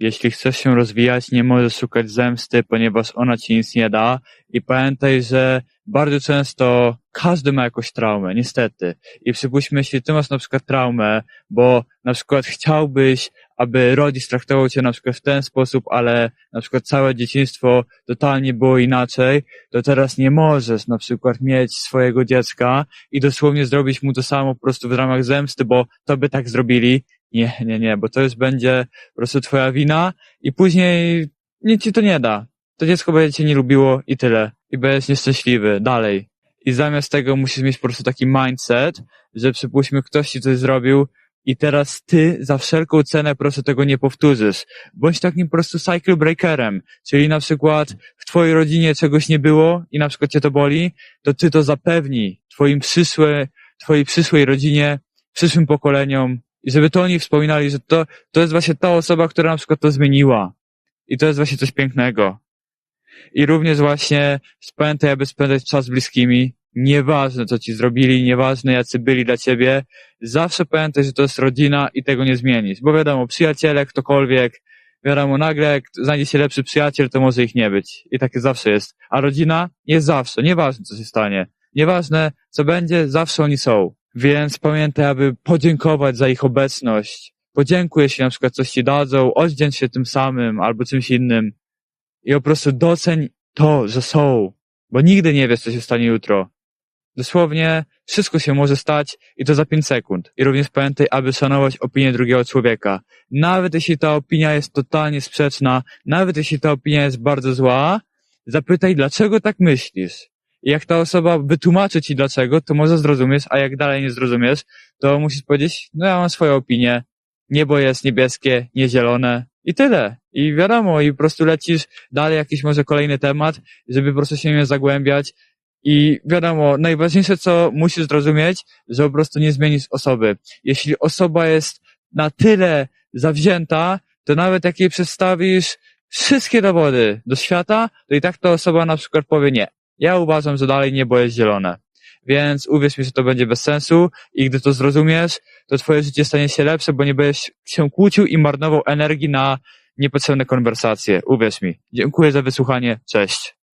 Jeśli chcesz się rozwijać, nie możesz szukać zemsty, ponieważ ona ci nic nie da. I pamiętaj, że bardzo często każdy ma jakąś traumę, niestety. I przypuśćmy, jeśli ty masz na przykład traumę, bo na przykład chciałbyś, aby rodzic traktował cię na przykład w ten sposób, ale na przykład całe dzieciństwo totalnie było inaczej, to teraz nie możesz na przykład mieć swojego dziecka i dosłownie zrobić mu to samo po prostu w ramach zemsty, bo to by tak zrobili. Nie, nie, nie, bo to już będzie po prostu twoja wina i później nic ci to nie da. To dziecko będzie cię nie lubiło i tyle. I będziesz nieszczęśliwy dalej. I zamiast tego musisz mieć po prostu taki mindset, że przypuśćmy ktoś ci coś zrobił i teraz ty za wszelką cenę po prostu tego nie powtórzysz. Bądź takim po prostu cycle breakerem. Czyli na przykład w twojej rodzinie czegoś nie było i na przykład cię to boli, to ty to zapewnij twoim przyszłe, twojej przyszłej rodzinie, przyszłym pokoleniom i żeby to oni wspominali, że to, to jest właśnie ta osoba, która na przykład to zmieniła. I to jest właśnie coś pięknego. I również właśnie pamiętaj, aby spędzać czas z bliskimi. Nieważne, co ci zrobili, nieważne, jacy byli dla ciebie. Zawsze pamiętaj, że to jest rodzina i tego nie zmienisz. Bo wiadomo, przyjaciele, ktokolwiek, wiadomo, nagle jak znajdzie się lepszy przyjaciel, to może ich nie być. I takie zawsze jest. A rodzina jest zawsze. Nieważne, co się stanie. Nieważne, co będzie, zawsze oni są. Więc pamiętaj, aby podziękować za ich obecność. Podziękuj, jeśli na przykład coś ci dadzą, oddzięcz się tym samym albo czymś innym. I po prostu doceń to, że są. Bo nigdy nie wiesz, co się stanie jutro. Dosłownie wszystko się może stać i to za pięć sekund. I również pamiętaj, aby szanować opinię drugiego człowieka. Nawet jeśli ta opinia jest totalnie sprzeczna, nawet jeśli ta opinia jest bardzo zła, zapytaj, dlaczego tak myślisz. Jak ta osoba wytłumaczy ci dlaczego, to może zrozumiesz, a jak dalej nie zrozumiesz, to musisz powiedzieć, no ja mam swoją opinię, niebo jest niebieskie, nie zielone i tyle. I wiadomo, i po prostu lecisz dalej jakiś może kolejny temat, żeby po prostu się nie zagłębiać. I wiadomo, najważniejsze co musisz zrozumieć, że po prostu nie zmienisz osoby. Jeśli osoba jest na tyle zawzięta, to nawet jak jej przedstawisz wszystkie dowody do świata, to i tak ta osoba na przykład powie nie. Ja uważam, że dalej niebo jest zielone. Więc uwierz mi, że to będzie bez sensu i gdy to zrozumiesz, to twoje życie stanie się lepsze, bo nie będziesz się kłócił i marnował energii na niepotrzebne konwersacje. Uwierz mi. Dziękuję za wysłuchanie. Cześć.